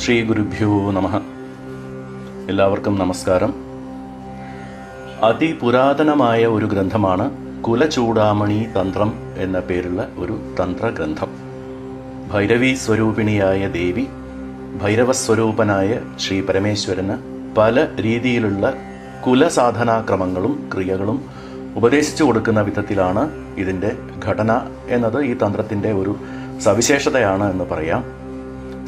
ശ്രീ ഗുരുഭ്യോ നമ. എല്ലാവർക്കും നമസ്കാരം. അതിപുരാതനമായ ഒരു ഗ്രന്ഥമാണ് കുലചൂടാമണി തന്ത്രം എന്ന പേരുള്ള ഒരു തന്ത്രഗ്രന്ഥം. ഭൈരവി സ്വരൂപിണിയായ ദേവി ഭൈരവസ്വരൂപനായ ശ്രീ പരമേശ്വരന് പല രീതിയിലുള്ള കുലസാധനാക്രമങ്ങളും ക്രിയകളും ഉപദേശിച്ചു കൊടുക്കുന്ന വിധത്തിലാണ് ഇതിന്റെ ഘടന എന്നത് ഈ തന്ത്രത്തിന്റെ ഒരു സവിശേഷതയാണ് എന്ന് പറയാം.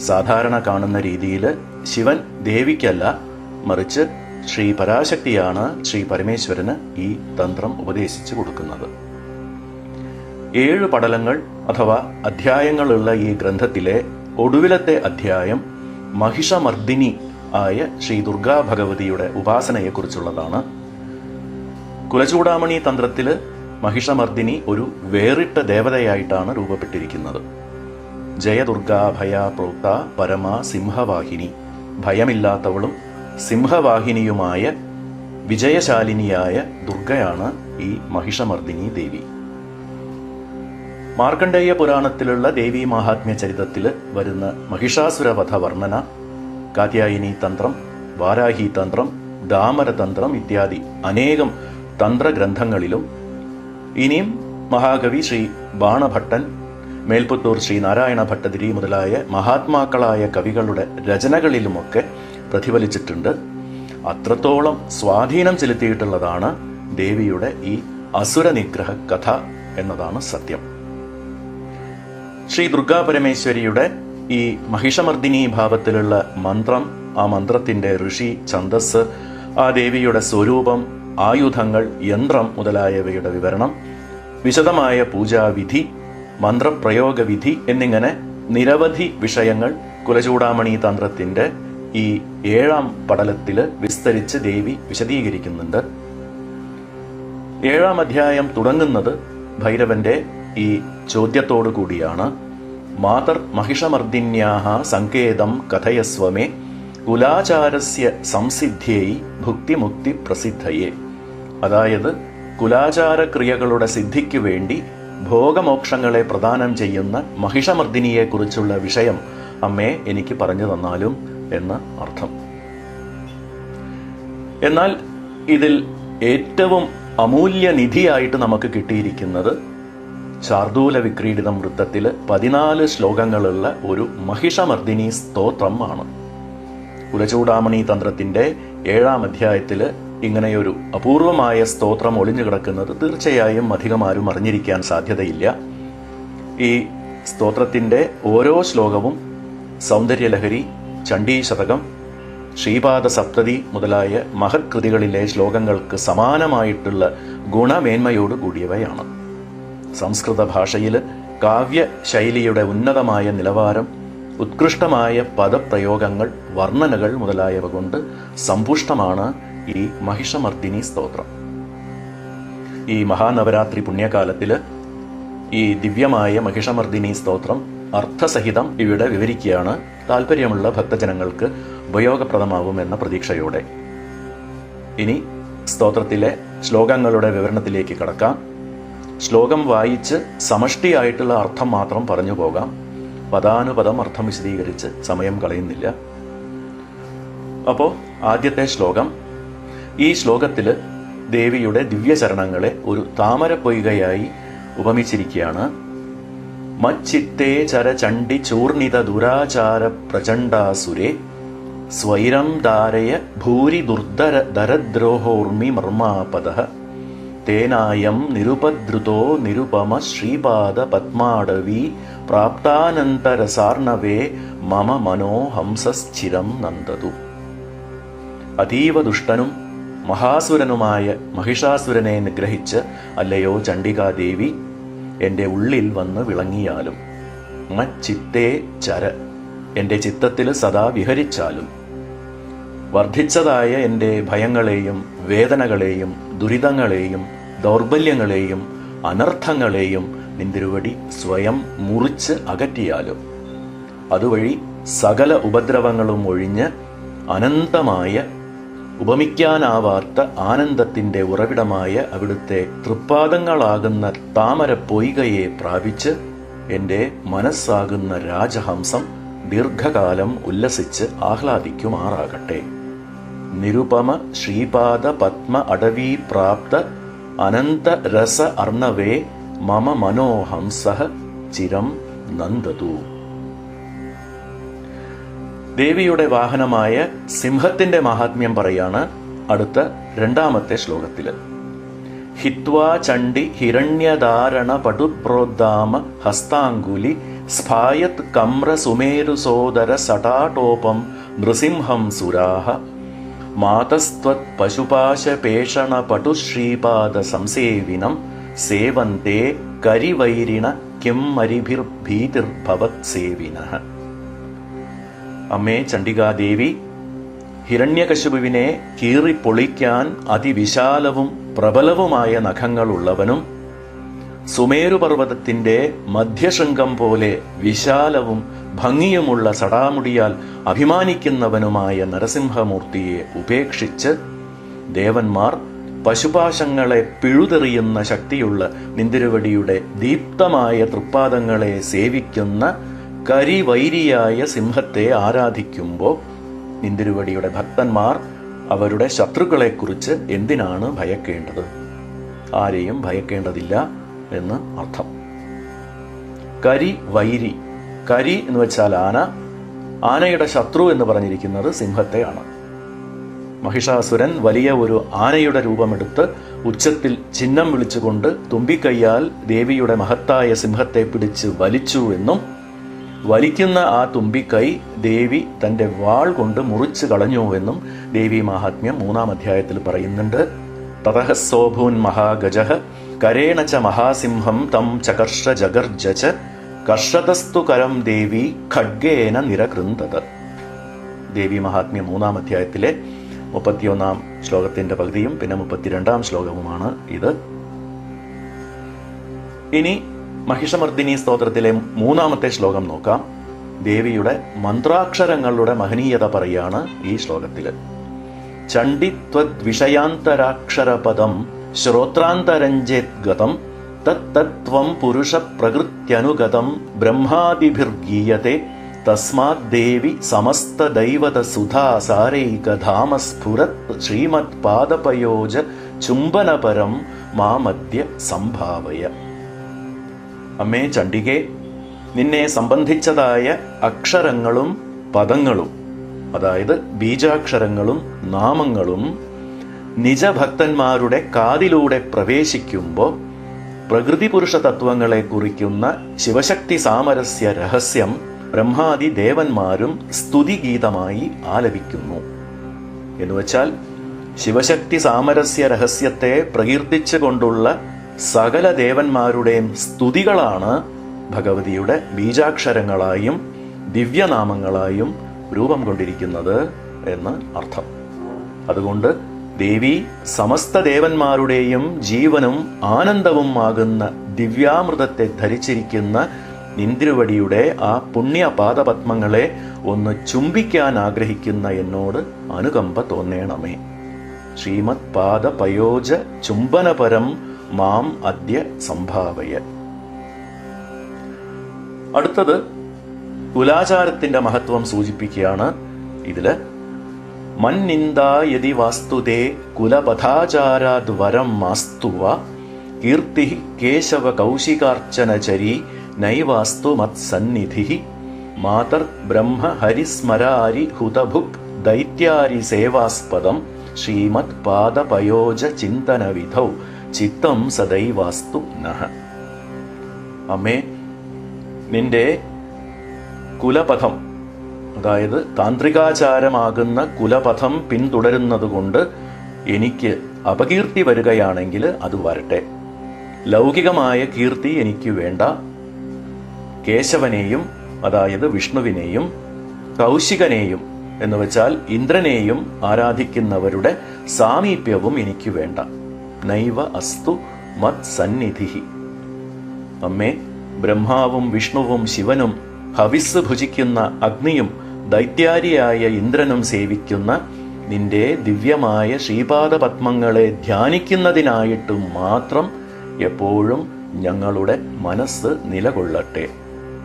സാധാരണ കാണുന്ന രീതിയിൽ ശിവൻ ദേവിക്കല്ല മറിച്ച് ശ്രീ പരാശക്തിയാണ് ശ്രീ പരമേശ്വരന് ഈ തന്ത്രം ഉപദേശിച്ചു കൊടുക്കുന്നത്. ഏഴ് പടലങ്ങൾ അഥവാ അധ്യായങ്ങളുള്ള ഈ ഗ്രന്ഥത്തിലെ ഒടുവിലത്തെ അധ്യായം മഹിഷമർദിനി ആയ ശ്രീ ദുർഗാ ഭഗവതിയുടെ ഉപാസനയെക്കുറിച്ചുള്ളതാണ്. കുലചൂടാമണി തന്ത്രത്തിൽ മഹിഷമർദിനി ഒരു വേറിട്ട ദേവതയായിട്ടാണ് രൂപപ്പെട്ടിരിക്കുന്നത്. ജയദുർഗ ഭയ പ്രോക്ത പരമാ സിംഹവാഹിനി. ഭയമില്ലാത്തവളും സിംഹവാഹിനിയുമായ വിജയശാലിനിയായ ദുർഗയാണ് ഈ മഹിഷമർദിനി ദേവി. മാർക്കണ്ഡേയ പുരാണത്തിലുള്ള ദേവി മഹാത്മ്യ ചരിതത്തിൽ വരുന്ന മഹിഷാസുരവധ വർണന കാത്യായിനി തന്ത്രം വാരാഹി തന്ത്രം ദാമരതന്ത്രം ഇത്യാദി അനേകം തന്ത്രഗ്രന്ഥങ്ങളിലും ഇനിയും മഹാകവി ശ്രീ ബാണഭട്ടൻ മേൽപുത്തൂർ ശ്രീ നാരായണ ഭട്ടതിരി മുതലായ മഹാത്മാക്കളായ കവികളുടെ രചനകളിലുമൊക്കെ പ്രതിഫലിച്ചിട്ടുണ്ട്. അത്രത്തോളം സ്വാധീനം ചെലുത്തിയിട്ടുള്ളതാണ് ദേവിയുടെ ഈ അസുര നിഗ്രഹ കഥ എന്നതാണ് സത്യം. ശ്രീ ദുർഗാ പരമേശ്വരിയുടെ ഈ മഹിഷമർദ്ദിനി ഭാവത്തിലുള്ള മന്ത്രം ആ മന്ത്രത്തിന്റെ ഋഷി ഛന്ദസ് ആ ദേവിയുടെ സ്വരൂപം ആയുധങ്ങൾ യന്ത്രം മുതലായവയുടെ വിവരണം വിശദമായ പൂജാവിധി മന്ത്രപ്രയോഗ വിധി എന്നിങ്ങനെ നിരവധി വിഷയങ്ങൾ കുലചൂടാമണി തന്ത്രത്തിന്റെ ഈ ഏഴാം പടലത്തിൽ വിസ്തരിച്ച് ദേവി വിശദീകരിക്കുന്നുണ്ട്. ഏഴാം അധ്യായം തുടങ്ങുന്നത് ഭൈരവന്റെ ഈ ചോദ്യത്തോടു കൂടിയാണ്. മാതർ മഹിഷമർദിന്യാഹ സങ്കേതം കഥയസ്വമേ കുലാചാരസ്യ സംസിദ്ധ്യൈ ഭുക്തിമുക്തി പ്രസിദ്ധയെ. അതായത് കുലാചാരക്രിയകളുടെ സിദ്ധിക്കു വേണ്ടി ഭോഗമോക്ഷങ്ങളെ പ്രദാനം ചെയ്യുന്ന മഹിഷമർദ്ദിനിയെക്കുറിച്ചുള്ള വിഷയം അമ്മേ എനിക്ക് പറഞ്ഞു തന്നാലും എന്ന് അർത്ഥം. എന്നാൽ ഇതിൽ ഏറ്റവും അമൂല്യ നിധിയായിട്ട് നമുക്ക് കിട്ടിയിരിക്കുന്നത് ശാർദൂല വിക്രീഡിതം വൃത്തത്തിൽ പതിനാല് ശ്ലോകങ്ങളുള്ള ഒരു മഹിഷമർദ്ദിനി സ്തോത്രം ആണ്. കുലചൂടാമണി തന്ത്രത്തിന്റെ ഏഴാം അധ്യായത്തിൽ ഇങ്ങനെയൊരു അപൂർവമായ സ്തോത്രം ഒളിഞ്ഞു കിടക്കുന്നത് തീർച്ചയായും അധികം ആരും അറിഞ്ഞിരിക്കാൻ സാധ്യതയില്ല. ഈ സ്തോത്രത്തിന്റെ ഓരോ ശ്ലോകവും സൗന്ദര്യലഹരി ചണ്ഡീശതകം ശ്രീപാദ സപ്തതി മുതലായ മഹത് കൃതികളിലെ ശ്ലോകങ്ങൾക്ക് സമാനമായിട്ടുള്ള ഗുണമേന്മയോട് കൂടിയവയാണ്. സംസ്കൃത ഭാഷയിൽ കാവ്യ ശൈലിയുടെ ഉന്നതമായ നിലവാരം ഉത്കൃഷ്ടമായ പദപ്രയോഗങ്ങൾ വർണനകൾ മുതലായവ കൊണ്ട് സമ്പുഷ്ടമാണ് ഈ മഹിഷമർദ്ദിനി സ്തോത്രം. ഈ മഹാനവരാത്രി പുണ്യകാലത്തിൽ ഈ ദിവ്യമായ മഹിഷമർദ്ദിനി സ്തോത്രം അർത്ഥസഹിതം ഇവിടെ വിവരിക്കുകയാണ്. താല്പര്യമുള്ള ഭക്തജനങ്ങൾക്ക് ഉപയോഗപ്രദമാവും എന്ന പ്രതീക്ഷയോടെ. ഇനി സ്തോത്രത്തിലെ ശ്ലോകങ്ങളുടെ വിവരണത്തിലേക്ക് കടക്കാം. ശ്ലോകം വായിച്ച് സമഷ്ടിയായിട്ടുള്ള അർത്ഥം മാത്രം പറഞ്ഞു പോകാം. പദാനുപദം അർത്ഥം വിശദീകരിച്ച് സമയം കളയുന്നില്ല. അപ്പോൾ ആദ്യത്തെ ശ്ലോകം ഈ ശ്ലോകത്തിൽ ദേവിയുടെ ദിവ്യചരണങ്ങളെ ഒരു താമര പൊയ്കയായി ഉപമിച്ചിരിക്കുകയാണ്. മച്ചിത്തേ ചരചണ്ഡി ചൂർണിത ദുരാചാര പ്രചണ്ഡാസുരേ സ്വൈരം ധാരയ ഭൂരി ദുർധര ദരദ്രോഹോർമി മർമാപദ തേനായം നിരുപദ്രുതോ നിരുപമ ശ്രീപാദ പത്മാടവി പ്രാപ്താനന്തരസാർണവേ മമ മനോഹംസസ്ഥിരം നന്ദതു. അതീവ ദുഷ്ടനും മഹാസുരനുമായ മഹിഷാസുരനെ നിഗ്രഹിച്ച് അല്ലയോ ചണ്ഡികാദേവി എന്റെ ഉള്ളിൽ വന്ന് വിളങ്ങിയാലും മച്ചിത്തേ ചര എന്റെ ചിത്തത്തിൽ സദാ വിഹരിച്ചാലും വർദ്ധിച്ചതായ എന്റെ ഭയങ്ങളെയും വേദനകളെയും ദുരിതങ്ങളെയും ദൗർബല്യങ്ങളെയും അനർത്ഥങ്ങളെയും നിന്തിരുവടി സ്വയം മുറിച്ച് അകറ്റിയാലും അതുവഴി സകല ഉപദ്രവങ്ങളും ഒഴിഞ്ഞ് അനന്തമായ ഉപമിക്കാനാവാത്ത ആനന്ദത്തിന്റെ ഉറവിടമായ അവിടുത്തെ തൃപ്പാദങ്ങളാകുന്ന താമര പൊയ്കയെ പ്രാപിച്ച് എന്റെ മനസ്സാകുന്ന രാജഹംസം ദീർഘകാലം ഉല്ലസിച്ച് ആഹ്ലാദിക്കുമാറാകട്ടെ. നിരുപമ ശ്രീപാദ പത്മ അടവീ പ്രാപ്ത അനന്ത രസ അർണവേ മമ മനോഹംസ ചിരം നന്ദതു. ദേവിയുടെ വാഹനമായ സിംഹത്തിന്റെ മഹാത്മ്യം പറയാണ് അടുത്ത രണ്ടാമത്തെ ശ്ലോകത്തിൽ. ഹിത്വാ ചണ്ഡി ഹിരണ്യധാരണ പടുപ്രോദ്ധാമ ഹസ്താങ്കുലി സ്ഫായത് കമ്ര സുമേരു സോദര സടാടോപം നൃസിംഹം സുരാഹ മാതസ്ത്വത് പടു ശ്രീപാദ സംസേവിനം സേവന്തേ കരിവൈരിണ കിം മരിഭിർഭീതിർഭവത് സേവിനഃ. അമ്മേ ചണ്ഡികാദേവി ഹിരണ്യകശുപുവിനെ കീറിപ്പൊളിക്കാൻ അതിവിശാലവും പ്രബലവുമായ നഖങ്ങളുള്ളവനും സുമേരുപർവതത്തിന്റെ മധ്യശൃംഗം പോലെ വിശാലവും ഭംഗിയുമുള്ള സടാമുടിയാൽ അഭിമാനിക്കുന്നവനുമായ നരസിംഹമൂർത്തിയെ ഉപേക്ഷിച്ച് ദേവന്മാർ പശുപാശങ്ങളെ പിഴുതെറിയുന്ന ശക്തിയുള്ള നിന്തിരുവടിയുടെ ദീപ്തമായ തൃപ്പാദങ്ങളെ സേവിക്കുന്ന കരിവൈരിയായ സിംഹത്തെ ആരാധിക്കുമ്പോൾ നിന്തിരുവടിയുടെ ഭക്തന്മാർ അവരുടെ ശത്രുക്കളെക്കുറിച്ച് എന്തിനാണ് ഭയക്കേണ്ടത്? ആരെയും ഭയക്കേണ്ടതില്ല എന്ന് അർത്ഥം. കരി വൈരി കരി എന്ന് വെച്ചാൽ ആന ആനയുടെ ശത്രു എന്ന് പറഞ്ഞിരിക്കുന്നത് സിംഹത്തെയാണ് മഹിഷാസുരൻ വലിയ ഒരു ആനയുടെ രൂപമെടുത്ത് ഉച്ചത്തിൽ ചിഹ്നം വിളിച്ചുകൊണ്ട് തുമ്പിക്കൈയാൽ ദേവിയുടെ മഹത്തായ സിംഹത്തെ പിടിച്ച് വലിച്ചു എന്നും വലിക്കുന്ന ആ തുമ്പിക്കൈ ദേവി തന്റെ വാൾ കൊണ്ട് മുറിച്ചു കളഞ്ഞുവെന്നും ദേവി മഹാത്മ്യം മൂന്നാം അധ്യായത്തിൽ പറയുന്നുണ്ട്. തതഹസോഭൂൻ മഹാഗജ കരേണ ച മഹാസിംഹം തം ചകർഷ ജഗർജ കർഷതസ്തു കരം ദേവി ഖഡ്ഗേന നിരകൃന്തത്. ദേവി മഹാത്മ്യം മൂന്നാം അധ്യായത്തിലെ മുപ്പത്തിയൊന്നാം ശ്ലോകത്തിന്റെ പകുതിയും പിന്നെ മുപ്പത്തിരണ്ടാം ശ്ലോകവുമാണ് ഇത്. ഇനി മഹിഷമർദിനി സ്തോത്രത്തിലെ മൂന്നാമത്തെ ശ്ലോകം നോക്കാം. ദേവിയുടെ മന്ത്രാക്ഷരങ്ങളുടെ മഹനീയത പറയാണ് ഈ ശ്ലോകത്തിൽ ചണ്ഡിത്വദ്വിഷയാന്തരാക്ഷരപദം ശ്രോത്രാന്തരഞ്ജേത് ഗതം തത്തത്വം പുരുഷ പ്രകൃത്യനുഗതം ബ്രഹ്മാതിഭിർഗീയത്തെ തസ്മാത് ദേവി സമസ്ത ദൈവത സുധാ സാരൈകധാമ സ്ഫുരത് ശ്രീമത് പാദപയോജ ചുംബനപരം മാമദ്യ സംഭാവയ. അമ്മേ ചണ്ഡികെ നിന്നെ സംബന്ധിച്ചതായ അക്ഷരങ്ങളും പദങ്ങളും അതായത് ബീജാക്ഷരങ്ങളും നാമങ്ങളും നിജഭക്തന്മാരുടെ കാതിലൂടെ പ്രവേശിക്കുമ്പോൾ പ്രകൃതി പുരുഷ തത്വങ്ങളെ കുറിക്കുന്ന ശിവശക്തി സാമരസ്യ രഹസ്യം ബ്രഹ്മാദി ദേവന്മാരും സ്തുതിഗീതമായി ആലപിക്കുന്നു. എന്നുവെച്ചാൽ ശിവശക്തി സാമരസ്യ രഹസ്യത്തെ പ്രകീർത്തിച്ചുകൊണ്ടുള്ള സകല ദേവന്മാരുടെയും സ്തുതികളാണ് ഭഗവതിയുടെ ബീജാക്ഷരങ്ങളായും ദിവ്യനാമങ്ങളായും രൂപം കൊണ്ടിരിക്കുന്നത് എന്ന് അർത്ഥം. അതുകൊണ്ട് ദേവി സമസ്ത ദേവന്മാരുടെയും ജീവനും ആനന്ദവും ആകുന്ന ദിവ്യാമൃതത്തെ ധരിച്ചിരിക്കുന്ന നിന്ദ്രുവടിയുടെ ആ പുണ്യ പാദപത്മങ്ങളെ ഒന്ന് ചുംബിക്കാൻ ആഗ്രഹിക്കുന്ന എന്നോട് അനുകമ്പ തോന്നേണമേ. ശ്രീമത് പാദ പയോജ ചുംബനപരം മാം അദ്യ സംഭാവയ. അടുത്തത് കുലാചാരത്തിന്റെ മഹത്വം സൂചിപ്പിക്കുകയാണ് ഇതിൽ. മന്നിന്ദി വാസ്തുതേ കുലപഥാചാരാദ് വരം മാസ്തുവ. കീർത്തി കേശവ കൗശികാർച്ചനചരി നൈവാസ്തു മത്സന്നിധി. മാതർ ബ്രഹ്മ ഹരിസ്മരാരി ഹുതഭുക് ദൈത്യാരി സേവാസ്പദം ശ്രീമത് പാദപയോജ ചിന്തനവിധൗ ചിത്തം സദൈവാസ്തു നഹ. അമ്മേ നിന്റെ കുലപഥം അതായത് താന്ത്രികാചാരമാകുന്ന കുലപഥം പിന്തുടരുന്നതുകൊണ്ട് എനിക്ക് അപകീർത്തി വരികയാണെങ്കിൽ അത് വരട്ടെ. ലൗകികമായ കീർത്തി എനിക്ക് വേണ്ട. കേശവനെയും അതായത് വിഷ്ണുവിനെയും കൗശികനെയും എന്ന് വെച്ചാൽ ഇന്ദ്രനെയും ആരാധിക്കുന്നവരുടെ സാമീപ്യവും എനിക്ക് വേണ്ട. നൈവ അസ്തു മത് സന്നിധി അമ്മേ ബ്രഹ്മാവും വിഷ്ണുവും ശിവനും ഹവിസ് ഭുജിക്കുന്ന അഗ്നിയും ദൈത്യാരിയായ ഇന്ദ്രനും സേവിക്കുന്ന നിന്റെ ദിവ്യമായ ശ്രീപാദപത്മങ്ങളെ ധ്യാനിക്കുന്നതിനായിട്ട് മാത്രം എപ്പോഴും ഞങ്ങളുടെ മനസ്സ് നിലകൊള്ളട്ടെ.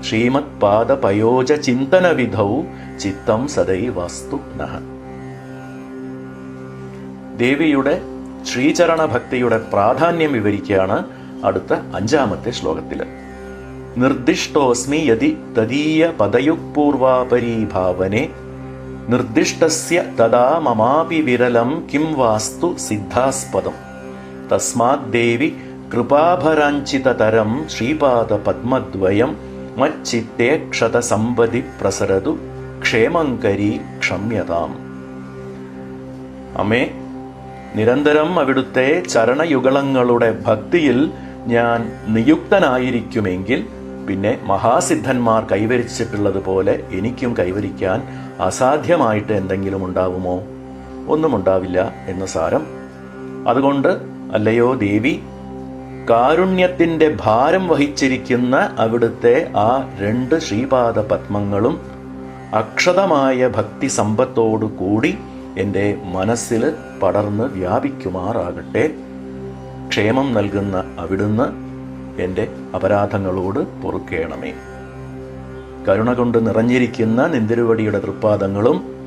ശ്രീമത് പാദപയോജ ചിന്തനവിധൗ ചിത്തം സദൈവാസ്തു നഹ. ദേവിയുടെ ശ്രീചരണ ഭക്തിയുടെ പ്രാധാന്യം വിവരിക്കുകയാണ് അടുത്ത അഞ്ചാമത്തെ ശ്ലോകത്തിൽ നിർദ്ദിഷ്ടോസ്മി യതി തദീയ പദയുപൂർവാപരീഭാവനെ നിർദ്ദിഷ്ടസ്യ തദാ മമാപി വിരലം കിം വാസ്തു സിദ്ധാസ്പദം. തസ്മാത് ദേവി കൃപാഭരാഞ്ചിതതരം ശ്രീപാദ പത്മദ്വയം മച്ചിത്തെ ക്ഷത സമ്പതി പ്രസരതു ക്ഷേമങ്കരി ക്ഷമ്യതാം. അമ്മേ നിരന്തരം അവിടുത്തെ ചരണയുഗളങ്ങളുടെ ഭക്തിയിൽ ഞാൻ നിയുക്തനായിരിക്കുമെങ്കിൽ പിന്നെ മഹാസിദ്ധന്മാർ കൈവരിച്ചിട്ടുള്ളതുപോലെ എനിക്കും കൈവരിക്കാൻ അസാധ്യമായിട്ട് എന്തെങ്കിലും ഉണ്ടാവുമോ? ഒന്നും ഉണ്ടാവില്ല എന്ന് സാരം. അതുകൊണ്ട് അല്ലയോ ദേവി കാരുണ്യത്തിന്റെ ഭാരം വഹിച്ചിരിക്കുന്ന അവിടുത്തെ ആ രണ്ട് ശ്രീപാദ പത്മങ്ങളും അക്ഷതമായ ഭക്തി സമ്പത്തോടു കൂടി എന്റെ മനസ്സിൽ പടർന്ന് വ്യാപിക്കുമാറാകട്ടെ. ക്ഷേമം നൽകുന്ന അവിടുന്ന് എന്റെ അപരാധങ്ങളോട് പൊറുക്കേണമേ. കരുണ കൊണ്ട് നിറഞ്ഞിരിക്കുന്ന നിന്തിരുവടിയുടെ തൃപ്പാദങ്ങളും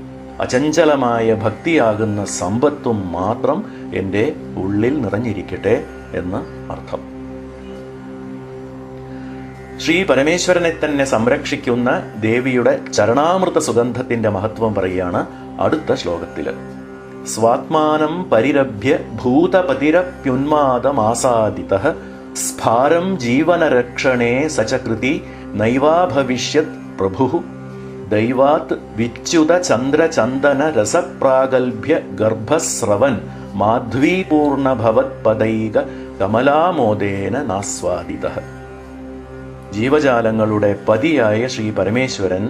അചഞ്ചലമായ ഭക്തിയാകുന്ന സമ്പത്തും മാത്രം എന്റെ ഉള്ളിൽ നിറഞ്ഞിരിക്കട്ടെ എന്ന് അർത്ഥം. ശ്രീ പരമേശ്വരനെ തന്നെ സംരക്ഷിക്കുന്ന ദേവിയുടെ ചരണാമൃത സുഗന്ധത്തിന്റെ മഹത്വം പറയുകയാണ് അടുത്ത ശ്ലോകത്തിൽ. സ്വാത്മാനം പരിരഭ്യ ഭൂതപതിരപ്യുന്മാദമാസാദിത. സ്ഫാരം ജീവനരക്ഷണേ സചകൃതി നൈവാഭവിഷ്യത് പ്രഭു. ദൈവാത് വിച്യുത ചന്ദ്രചന്ദന രസപ്രാഗൽഭ്യ ഗർഭസ്രവൻ മാധ്വീപൂർണഭവത്പദൈക കമലാമോദേന നാസ്വാദിത. ജീവജാലങ്ങളുടെ പതിയായ ശ്രീ പരമേശ്വരൻ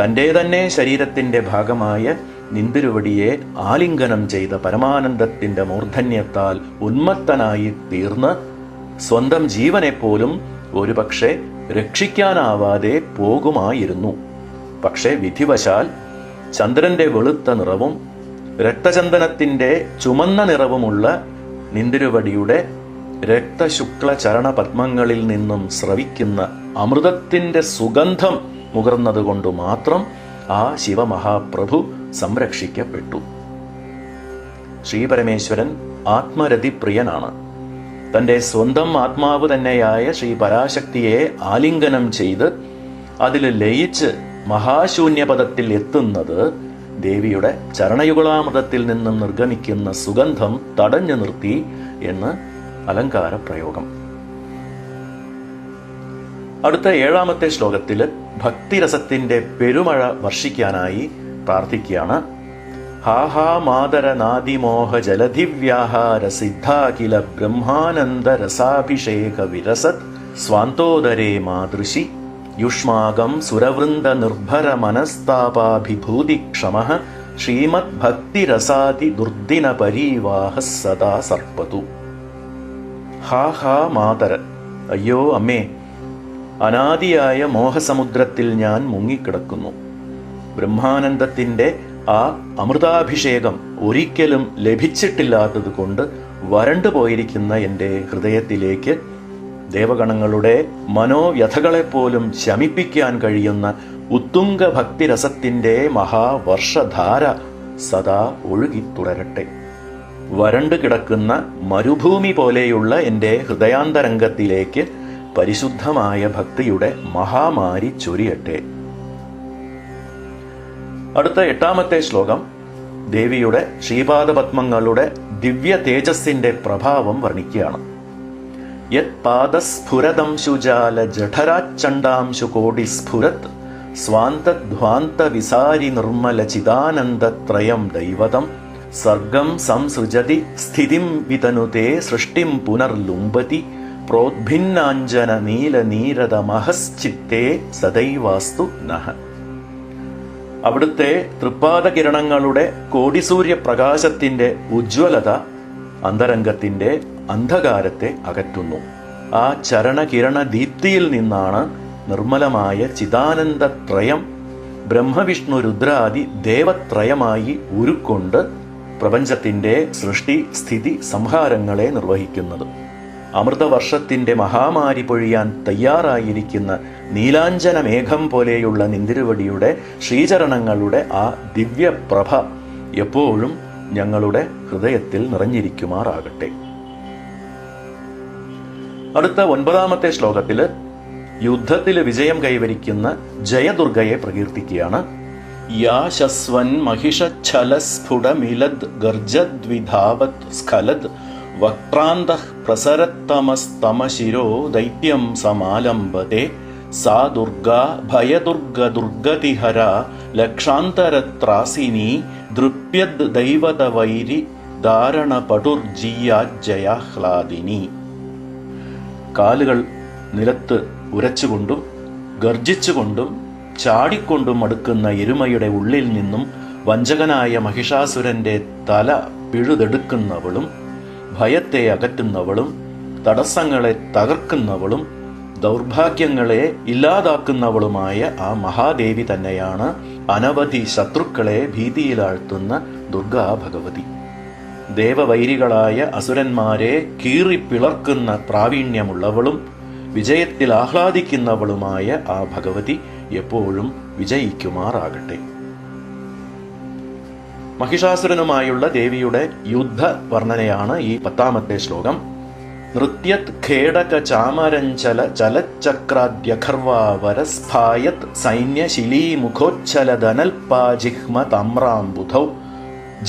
തന്റെ തന്നെ ശരീരത്തിന്റെ ഭാഗമായ നിന്തിരുവടിയെ ആലിംഗനം ചെയ്ത പരമാനന്ദത്തിന്റെ മൂർധന്യത്താൽ ഉന്മത്തനായി തീർന്ന് സ്വന്തം ജീവനെപ്പോലും ഒരുപക്ഷെ രക്ഷിക്കാനാവാതെ പോകുമായിരുന്നു. പക്ഷേ വിധിവശാൽ ചന്ദ്രന്റെ വെളുത്ത നിറവും രക്തചന്ദനത്തിന്റെ ചുമന്ന നിറവുമുള്ള നിന്തിരുവടിയുടെ രക്തശുക്ല ചരണ പത്മങ്ങളിൽ നിന്നും സ്രവിക്കുന്ന അമൃതത്തിന്റെ സുഗന്ധം മുകർന്നതുകൊണ്ട് മാത്രം ആ ശിവമഹാപ്രഭു സംരക്ഷിക്കപ്പെട്ടു. ശ്രീപരമേശ്വരൻ ആത്മരതിപ്രിയനാണ്. തന്റെ സ്വന്തം ആത്മാവ് തന്നെയായ ശ്രീ പരാശക്തിയെ ആലിംഗനം ചെയ്ത് അതിൽ ലയിച്ച് മഹാശൂന്യപദത്തിൽ എത്തുന്നത് ദേവിയുടെ ചരണയുഗളാമൃതത്തിൽ നിന്നും നിർഗമിക്കുന്ന സുഗന്ധം തടഞ്ഞു നിർത്തി എന്ന് അലങ്കാര പ്രയോഗം അടുത്ത ഏഴാമത്തെ ശ്ലോകത്തിൽ ഭക്തിരസത്തിന്റെ പെരുമഴ വർഷിക്കാനായി പ്രാർത്ഥിക്കുകയാണ്. ഹാഹാമാതരനാദിമോഹ മാതര നാദിമോഹ ജലധിവ്യാഹാര സിദ്ധാഖില ബ്രഹ്മാനന്ദ രസാഭിഷേക വിരസത് സ്വാന്തോദരേ മാതൃശി യുഷ്മാകം സുരവൃന്ദ നിർഭര മനസ്താപാഭിഭൂതി ക്ഷമ ശ്രീമദ് ഭക്തിരസാതി ദുർദിന പരീവാഹ സദാ സർപ്പതു. ഹാ ഹാ മാതര അയ്യോ അമ്മേ അനാദിയായ മോഹസമുദ്രത്തിൽ ഞാൻ മുങ്ങിക്കിടക്കുന്നു. ബ്രഹ്മാനന്ദത്തിന്റെ ആ അമൃതാഭിഷേകം ഒരിക്കലും ലഭിച്ചിട്ടില്ലാത്തത് കൊണ്ട് വരണ്ടു പോയിരിക്കുന്ന എന്റെ ഹൃദയത്തിലേക്ക് ദേവഗണങ്ങളുടെ മനോവ്യഥകളെപ്പോലും ശമിപ്പിക്കാൻ കഴിയുന്ന ഉത്തുംഗ ഭക്തിരസത്തിന്റെ മഹാവർഷധാര സദാ ഒഴുകി തുടരട്ടെ വരണ്ടു കിടക്കുന്ന മരുഭൂമി പോലെയുള്ള എന്റെ ഹൃദയാന്തരംഗത്തിലേക്ക് പരിശുദ്ധമായ ഭക്തിയുടെ മഹാമാരി ചൊരിയട്ടെ. അടുത്ത എട്ടാമത്തെ ശ്ലോകം ദേവിയുടെ ശ്രീപാദപത്മങ്ങളുടെ ദിവ്യ തേജസ്സിന്റെ പ്രഭാവം വർണിക്കുകയാണ്. യത് പാദസ്ഫുരദംശുജാല ജഠരാച്ചണ്ടാംശു കോടി സ്ഫുരത് സ്വാന്തധ്വാന്ത വിസാരി നിർമ്മല ചിദാനന്ദത്രയം ദൈവതം സർഗം സംസൃജതി സ്ഥിതിം വിതനുതേ സൃഷ്ടിം പുനർലുംബതി പ്രോദ്ഭിന്നാഞ്ജന നീല നീരത മഹശ്ചിത്തേ സദൈവാസ്തു നഹ. അവിടുത്തെ തൃപ്പാദകിരണങ്ങളുടെ കോടിസൂര്യ പ്രകാശത്തിന്റെ ഉജ്ജ്വലത അന്തരംഗത്തിന്റെ അന്ധകാരത്തെ അകറ്റുന്നു. ആ ചരണകിരണ ദീപ്തിയിൽ നിന്നാണ് നിർമ്മലമായ ചിദാനന്ദത്രയം ബ്രഹ്മവിഷ്ണു രുദ്രാദി ദേവത്രയമായി ഉരുക്കൊണ്ട് പ്രപഞ്ചത്തിന്റെ സൃഷ്ടി സ്ഥിതി സംഹാരങ്ങളെ നിർവഹിക്കുന്നത്. അമൃതവർഷത്തിന്റെ മഹാമാരി പൊഴിയാൻ തയ്യാറായിരിക്കുന്ന നീലാഞ്ചന മേഘം പോലെയുള്ള നിന്തിരുവടിയുടെ ശ്രീചരണങ്ങളുടെ ആ ദിവ്യപ്രഭ എപ്പോഴും ഞങ്ങളുടെ ഹൃദയത്തിൽ നിറഞ്ഞിരിക്കുമാറാകട്ടെ. അടുത്ത ഒൻപതാമത്തെ ശ്ലോകത്തിൽ യുദ്ധത്തിൽ വിജയം കൈവരിക്കുന്ന ജയദുർഗയെ പ്രകീർത്തിക്കുകയാണ്. യാശസ്വൻ മഹിഷച്ഛലസ്ഫുടമിലദ് ഗർജദ്വിധാവത് സ്ഖലദ് വക്രാന്ത പ്രസരത്തമസ്തമശിരോ ദൈത്യം സമാലംബത്തെ സാ ദുർഗ ഭയദുർഗ ദുർഗതിഹര ലക്ഷാന്തരത്രാസിനി ദൃപ്യദ് ദൈവത വൈരി ധാരണപടുർജീയാജയാഹ്ലാദിനി കാലുകൾ നിലത്ത് ഉരച്ചുകൊണ്ടും ഗർജിച്ചുകൊണ്ടും ചാടിക്കൊണ്ടും അടുക്കുന്ന എരുമയുടെ ഉള്ളിൽ നിന്നും വഞ്ചകനായ മഹിഷാസുരന്റെ തല പിഴുതെടുക്കുന്നവളും ഭയത്തെ അകറ്റുന്നവളും തടസ്സങ്ങളെ തകർക്കുന്നവളും ദൗർഭാഗ്യങ്ങളെ ഇല്ലാതാക്കുന്നവളുമായ ആ മഹാദേവി തന്നെയാണ് അനവധി ശത്രുക്കളെ ഭീതിയിലാഴ്ത്തുന്ന ദുർഗാ ഭഗവതി. ദേവവൈരികളായ അസുരന്മാരെ കീറിപ്പിളർക്കുന്ന പ്രാവീണ്യമുള്ളവളും വിജയത്തിൽ ആഹ്ലാദിക്കുന്നവളുമായ ആ ഭഗവതി എപ്പോഴും വിജയിക്കുമാറാകട്ടെ. മഹിഷാസുരനുമായുള്ള ദേവിയുടെ യുദ്ധ വർണനയാണ് ഈ പത്താമത്തെ ശ്ലോകം. നൃത്യത് ഖേടക ചാമരഞ്ചല ചലച്ചക്രാദ്യഖർവാവരസ്ഫായത് സൈന്യശിലീമുഖോച്ഛലധനൽപാജിഹ്മ തമ്രാംബുധൗ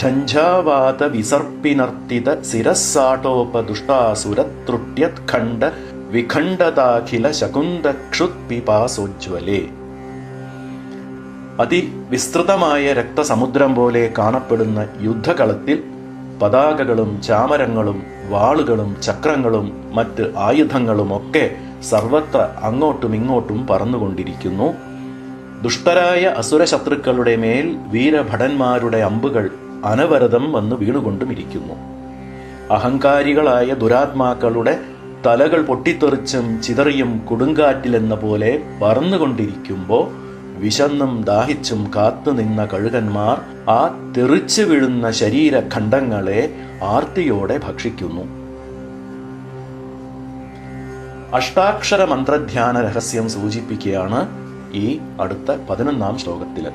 ഝഞ്ചാവാത വിസർപ്പിനർത്തിത ശിരസ്സാട്ടോപദുഷ്ടാസുരത്രുട്യത് ഖണ്ഡ വിഖണ്ഡതാഖില ശകുന്തക്ഷുത്പിപാസോജ്വലേ അതിവിസ്തൃതമായ രക്തസമുദ്രം പോലെ കാണപ്പെടുന്ന യുദ്ധകളത്തിൽ പതാകകളും ചാമരങ്ങളും വാളുകളും ചക്രങ്ങളും മറ്റ് ആയുധങ്ങളുമൊക്കെ സർവത്ര അങ്ങോട്ടും ഇങ്ങോട്ടും പറന്നുകൊണ്ടിരിക്കുന്നു. ദുഷ്ടരായ അസുരശത്രുക്കളുടെ മേൽ വീരഭടന്മാരുടെ അമ്പുകൾ അനവരതം വന്ന് വീണുകൊണ്ടും ഇരിക്കുന്നു. അഹങ്കാരികളായ ദുരാത്മാക്കളുടെ തലകൾ പൊട്ടിത്തെറിച്ചും ചിതറിയും കൊടുങ്കാറ്റിലെന്ന പോലെ പറന്നുകൊണ്ടിരിക്കുമ്പോൾ വിശന്നും ദാഹിച്ചും കാത്തുനിന്ന കഴുകന്മാർ ആ തെറിച്ചു വീഴുന്ന ശരീരഖണ്ഡങ്ങളെ ആർത്തിയോടെ ഭക്ഷിക്കുന്നു. അഷ്ടാക്ഷര മന്ത്രധ്യാന രഹസ്യം സൂചിപ്പിക്കുകയാണ് ഈ അടുത്ത പതിനൊന്നാം ശ്ലോകത്തിൽ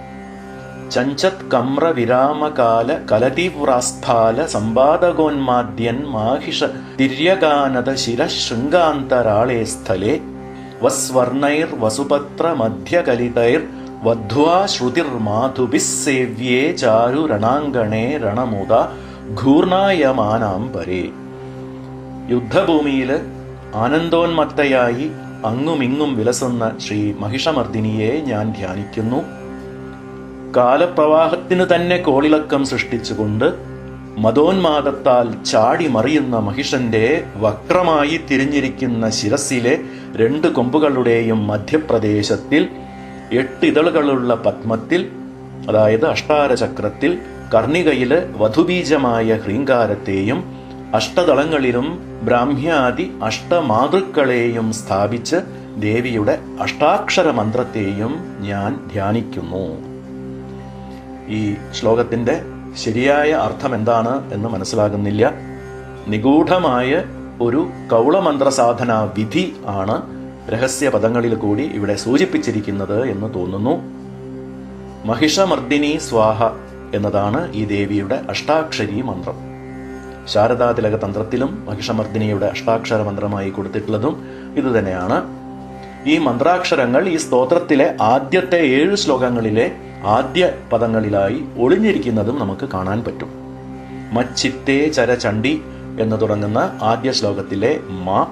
ചഞ്ചത് കമ്ര വിരാമകാല കലതിവ്രാസ്ഫാല സമ്പാദകോന്മാദ്യൻ മാഹിഷ തിര്യഗാനത ശിര ശൃംഗാന്തരാളേ സ്ഥലേ വസ്വർണൈർ വസുപത്ര മധ്യകലിതൈർ വധ്വാ ചാരു രണാങ്കണേ രണമുത ഘൂർണായമാനാം പരേ. യുദ്ധഭൂമിയിൽ ആനന്ദോന്മത്തയായി അങ്ങുമിങ്ങും വിലസുന്ന ശ്രീ മഹിഷമർദിനിയെ ഞാൻ ധ്യാനിക്കുന്നു. കാലപ്രവാഹത്തിനു തന്നെ കോളിളക്കം സൃഷ്ടിച്ചുകൊണ്ട് മതോന്മാദത്താൽ ചാടി മറിയുന്ന മഹിഷന്റെ വക്രമായി തിരിഞ്ഞിരിക്കുന്ന ശിരസിലെ രണ്ട് കൊമ്പുകളുടെയും മധ്യപ്രദേശത്തിൽ എട്ട് ഇതളുകളുള്ള പത്മത്തിൽ അതായത് അഷ്ടാരചക്രത്തിൽ കർണികയിൽ വധുബീജമായ ഹ്രീങ്കാരത്തെയും അഷ്ടതളങ്ങളിലും ബ്രാഹ്മ്യാദി അഷ്ടമാതൃക്കളെയും സ്ഥാപിച്ച് ദേവിയുടെ അഷ്ടാക്ഷര മന്ത്രത്തെയും ഞാൻ ധ്യാനിക്കുന്നു. ഈ ശ്ലോകത്തിന്റെ ശരിയായ അർത്ഥം എന്താണ് എന്ന് മനസ്സിലാകുന്നില്ല. നിഗൂഢമായ ഒരു കൗളമന്ത്രസാധന വിധി ആണ് രഹസ്യ പദങ്ങളിൽ കൂടി ഇവിടെ സൂചിപ്പിച്ചിരിക്കുന്നത് എന്ന് തോന്നുന്നു. മഹിഷമർദിനി സ്വാഹ എന്നതാണ് ഈ ദേവിയുടെ അഷ്ടാക്ഷരി മന്ത്രം. ശാരദാതിലക തന്ത്രത്തിലും മഹിഷമർദിനിയുടെ അഷ്ടാക്ഷര മന്ത്രമായി കൊടുത്തിട്ടുള്ളതും ഇതുതന്നെയാണ്. ഈ മന്ത്രാക്ഷരങ്ങൾ ഈ സ്തോത്രത്തിലെ ആദ്യത്തെ ഏഴ് ശ്ലോകങ്ങളിലെ ആദ്യ പദങ്ങളിലായി ഒളിഞ്ഞിരിക്കുന്നതും നമുക്ക് കാണാൻ പറ്റും. മച്ചിത്തേ ചരചണ്ഡി എന്ന് തുടങ്ങുന്ന ആദ്യ ശ്ലോകത്തിലെ മ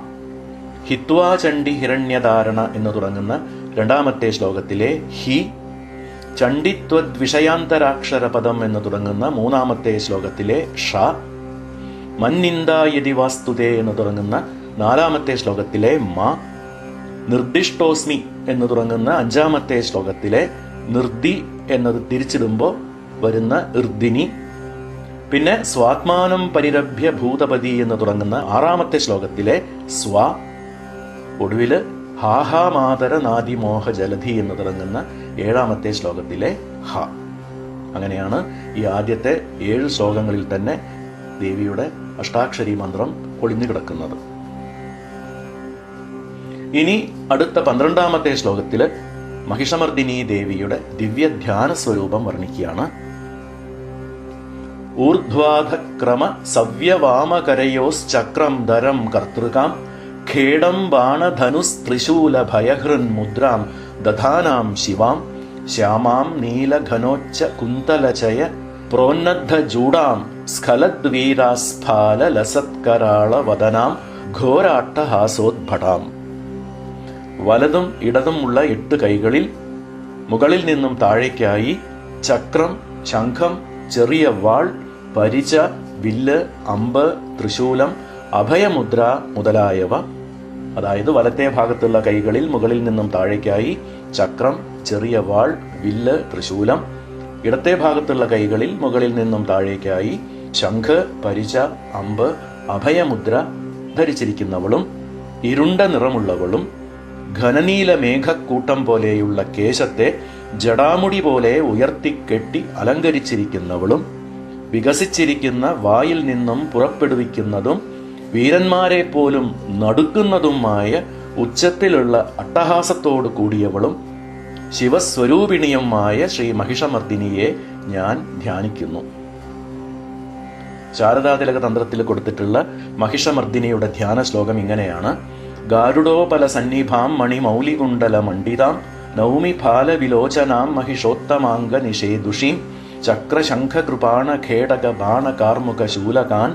ഹിത്വാചണ്ഡി ഹിരണ്യധാരണ എന്ന് തുടങ്ങുന്ന രണ്ടാമത്തെ ശ്ലോകത്തിലെ ഹി ചണ്ഡിത്വദ് വിഷയാന്തരാക്ഷര പദം എന്ന് തുടങ്ങുന്ന മൂന്നാമത്തെ ശ്ലോകത്തിലെ ഷ മന്നിന്ദയതി വാസ്തുതേ എന്ന് തുടങ്ങുന്ന നാലാമത്തെ ശ്ലോകത്തിലെ മ നിർദ്ദിഷ്ടോസ്മി എന്ന് തുടങ്ങുന്ന അഞ്ചാമത്തെ ശ്ലോകത്തിലെ നിർദി എന്നത് തിരിച്ചിടുമ്പോൾ വരുന്ന ഇർദിനി പിന്നെ സ്വാത്മാനം പരിരഭ്യ ഭൂതപതി എന്ന് തുടങ്ങുന്ന ആറാമത്തെ ശ്ലോകത്തിലെ സ്വ. ഒടുവിൽ ഹാഹാമാതര നാദിമോഹ ജലധി എന്ന് തുടങ്ങുന്ന ഏഴാമത്തെ ശ്ലോകത്തിലെ ഹ. അങ്ങനെയാണ് ഈ ആദ്യത്തെ ഏഴ് ശ്ലോകങ്ങളിൽ തന്നെ ദേവിയുടെ അഷ്ടാക്ഷരി മന്ത്രം ഒളിഞ്ഞു കിടക്കുന്നത് ഇനി അടുത്ത പന്ത്രണ്ടാമത്തെ ശ്ലോകത്തിൽ മഹിഷമർദിനി ദേവിയുടെ ദിവ്യ ധ്യാന സ്വരൂപം വർണിക്കുകയാണ്. ഊർധ്വാധക്രമ സവ്യവാമകരയോശ്ചക്രം ധരം കർത്തൃകാം ഖേടം ബാണധനുസ്ത്രിശൂല ഭയഹൃൻ മുദ്രാം ദധാനാം ശിവാം ശ്യാമാം നീലഘനോച്ച കുന്തലചയ പ്രോന്നദ്ധജൂടാം സ്ഖലദ്വീരാസ്ഫാലലസത്കരാളവദനാം ഘോരാട്ടഹാസോദ്ഭടാം. വലതും ഇടതും ഉള്ള എട്ട് കൈകളിൽ മുകളിൽ നിന്നും താഴേക്കായി ചക്രം ശംഖം ചെറിയ വാൾ പരിച വില്ല് അമ്പ് തൃശൂലം അഭയമുദ്ര മുതലായവ. അതായത് വലത്തെ ഭാഗത്തുള്ള കൈകളിൽ മുകളിൽ നിന്നും താഴേക്കായി ചക്രം ചെറിയ വാൾ വില്ല് തൃശൂലം ഇടത്തെ ഭാഗത്തുള്ള കൈകളിൽ മുകളിൽ നിന്നും താഴേക്കായി ശംഖ് പരിച അമ്പ് അഭയമുദ്ര ധരിച്ചിരിക്കുന്നവളും ഇരുണ്ട നിറമുള്ളവളും ഘനനീല മേഘക്കൂട്ടം പോലെയുള്ള കേശത്തെ ജടാമുടി പോലെ ഉയർത്തിക്കെട്ടി അലങ്കരിച്ചിരിക്കുന്നവളും വികസിച്ചിരിക്കുന്ന വായിൽ നിന്നും പുറപ്പെടുവിക്കുന്നതും വീരന്മാരെ പോലും നടുക്കുന്നതുമായ ഉച്ചത്തിലുള്ള അട്ടഹാസത്തോടു കൂടിയവളും ശിവസ്വരൂപിണിയുമായ ശ്രീ മഹിഷമർദ്ദിനിയെ ഞാൻ ധ്യാനിക്കുന്നു. ശാരദാതിലക തന്ത്രത്തിൽ കൊടുത്തിട്ടുള്ള മഹിഷമർദ്ദിനിയുടെ ധ്യാന ശ്ലോകം ഇങ്ങനെയാണ്. ഗാരുഡോപല സന്നിഭാം മണിമൗലികുണ്ടല മണ്ഡിതാം നൗമി ഫാലവിലോചനാം മഹിഷോത്തമാംഗ നിഷേദുഷീം ചക്രശംഖകൃപാണ ഖേടക ബാണ കാർമുക ശൂലകാൻ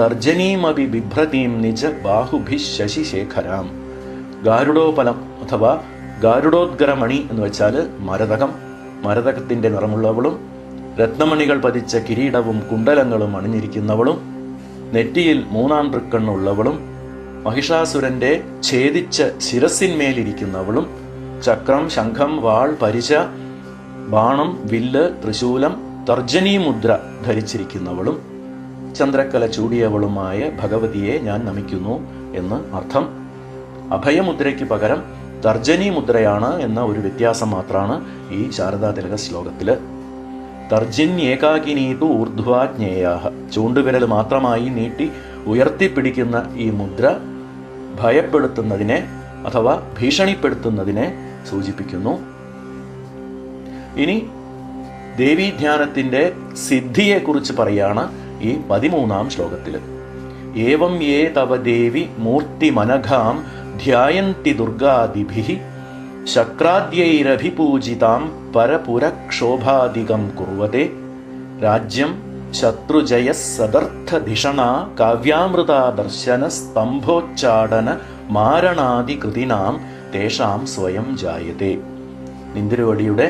തർജനീമപി ബിഭ്രതീം നിജ ബാഹുഭി ശശിശേഖരാം. ഗാരുഡോപലം അഥവാ ഗാരുഡോദ്ഗരമണി എന്ന് വെച്ചാൽ മരതകം മരതകത്തിന്റെ നിറമുള്ളവളും രത്നമണികൾ പതിച്ച കിരീടവും കുണ്ടലങ്ങളും അണിഞ്ഞിരിക്കുന്നവളും നെറ്റിയിൽ മൂന്നാം തൃക്കണ്ണുള്ളവളും മഹിഷാസുരന്റെ ഛേദിച്ച ശിരസിന്മേലിരിക്കുന്നവളും ചക്രം ശംഖം വാൾ പരിച ബാണം വില്ല് ത്രിശൂലം തർജനീ മുദ്ര ധരിച്ചിരിക്കുന്നവളും ചന്ദ്രക്കല ചൂടിയവളുമായ ഭഗവതിയെ ഞാൻ നമിക്കുന്നു എന്ന് അർത്ഥം. അഭയമുദ്രയ്ക്ക് പകരം തർജനി മുദ്രയാണ് എന്ന ഒരു വ്യത്യാസം മാത്രമാണ് ഈ ശാരദാ തിലക ശ്ലോകത്തിൽ. തർജിന്യേകാകിനീതു ഊർധ്വാജ്ഞേയാഹ. ചൂണ്ടുവിരൽ മാത്രമായി നീട്ടി ഉയർത്തിപ്പിടിക്കുന്ന ഈ മുദ്ര ഭയപ്പെടുത്തുന്നതിനെ അഥവാ ഭീഷണിപ്പെടുത്തുന്നതിനെ സൂചിപ്പിക്കുന്നു. ഇനി ദേവീധ്യാനത്തിന്റെ സിദ്ധിയെക്കുറിച്ച് പറയാണ് ഈ പതിമൂന്നാം ശ്ലോകത്തിൽ ഏവം യേ തവ ദേവി മൂർത്തിമനഘാം ധ്യായന്തി ദുർഗാദിഭി ശക്രാദ്യൈരഭിപൂജിതാം പരപുരക്ഷോഭാധികം കുർവത്തെ രാജ്യം ശത്രുജയ സദർത്ഥധിഷണ കാവ്യാമൃതാദർശന സ്തംഭോച്ചാടന മാരണാദികൃതിനാം തേഷാം സ്വയം ജായത്തെ നിന്തിരുവടിയുടെ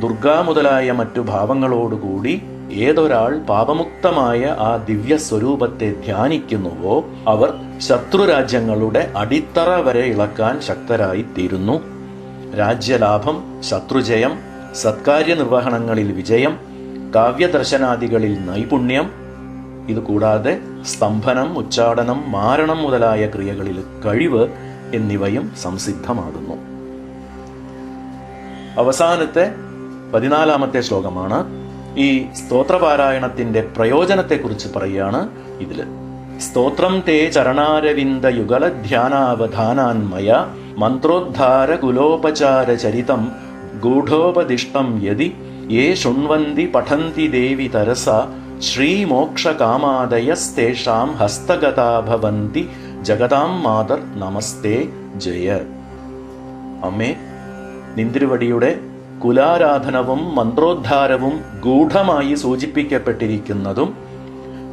ദുർഗാ മുതലായ മറ്റു ഭാവങ്ങളോടുകൂടി ഏതൊരാൾ പാപമുക്തമായ ആ ദിവ്യ സ്വരൂപത്തെ ധ്യാനിക്കുന്നുവോ അവർ ശത്രുരാജ്യങ്ങളുടെ അടിത്തറ വരെ ഇളക്കാൻ ശക്തരായി തീരുന്നു രാജ്യലാഭം ശത്രുജയം സത്കാര്യ നിർവഹണങ്ങളിൽ വിജയം കാവ്യദർശനാദികളിൽ നൈപുണ്യം ഇതുകൂടാതെ സ്തംഭനം ഉച്ചാടനം മാരണം മുതലായ ക്രിയകളിൽ കഴിവ് എന്നിവയും സംസിദ്ധമാകുന്നു. അവസാനത്തെ പതിനാലാമത്തെ ശ്ലോകമാണ്. ഈ സ്തോത്രപാരായണത്തിന്റെ പ്രയോജനത്തെക്കുറിച്ച് പറയുകയാണ് ഇതിൽ. സ്തോത്രം തേ ചരണാരവിന്ദ യുഗല ധ്യാനാവധാനാന്മയ മന്ത്രോദ്ധാര കുലോപചാര ചരിതം ഗൂഢോപദിഷ്ടം യതി യേ ശൃണ്വന്തി പഠന്തി ദേവി തരസ ശ്രീമോക്ഷകാമാദയസ്തേഷാം ഹസ്തഗതാ ഭവന്തി ജഗതാം മാതർ നമസ്തേ ജയ അമ്മേ നിന്തിരുവടിയുടെ കുലാരാധനവും മന്ത്രോദ്ധാരവും ഗൂഢമായി സൂചിപ്പിക്കപ്പെട്ടിരിക്കുന്നതും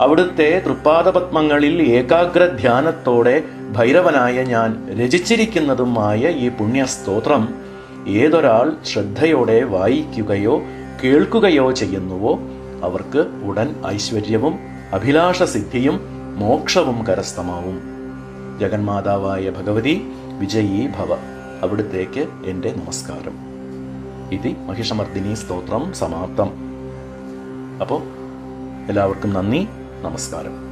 അവിടുത്തെ തൃപ്പാദപത്മങ്ങളിൽ ഏകാഗ്ര ധ്യാനത്തോടെ ഭൈരവനായ ഞാൻ രചിച്ചിരിക്കുന്നതുമായ ഈ പുണ്യസ്തോത്രം ഏതൊരാൾ ശ്രദ്ധയോടെ വായിക്കുകയോ കേൾക്കുകയോ ചെയ്യുന്നുവോ അവർക്ക് ഉടൻ ഐശ്വര്യവും അഭിലാഷ സിദ്ധിയും മോക്ഷവും കരസ്ഥമാവും. ജഗന്മാതാവായ ഭഗവതി വിജയീ ഭവ. അവിടുത്തേക്ക് എന്റെ നമസ്കാരം. ഇതി മഹിഷമർദ്ദിനി സ്തോത്രം സമാപ്തം. അപ്പോൾ എല്ലാവർക്കും നന്ദി നമസ്കാരം.